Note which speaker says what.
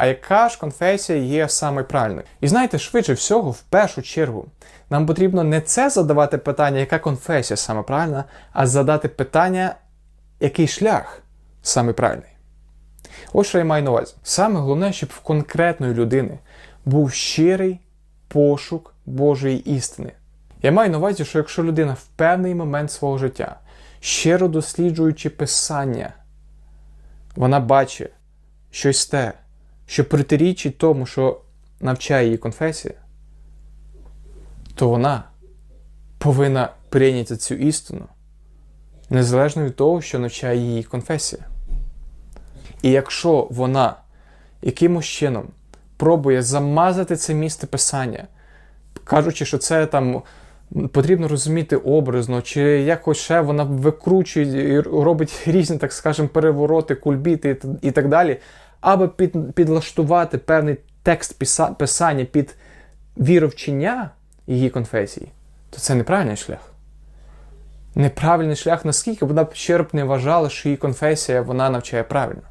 Speaker 1: А яка ж конфесія є саме правильною? І знаєте, швидше всього, в першу чергу, нам потрібно не це задавати питання, яка конфесія саме правильна, а задати питання, який шлях саме правильний. Ось що я маю на увазі. Саме головне, щоб в конкретної людини був щирий пошук Божої істини. Я маю на увазі, що якщо людина в певний момент свого життя, щиро досліджуючи Писання, вона бачить щось те, що протирічить тому, що навчає її конфесія, то вона повинна прийняти цю істину, незалежно від того, що навчає її конфесія. І якщо вона якимось чином пробує замазати це місце писання, кажучи, що це там потрібно розуміти образно, чи якось ще вона викручує і робить різні, так скажемо, перевороти, кульбіти і так далі, аби під, підлаштувати певний текст писа- писання під віровчення її конфесії, то це неправильний шлях. Неправильний шлях, наскільки вона б ще б не вважала, що її конфесія вона навчає правильно.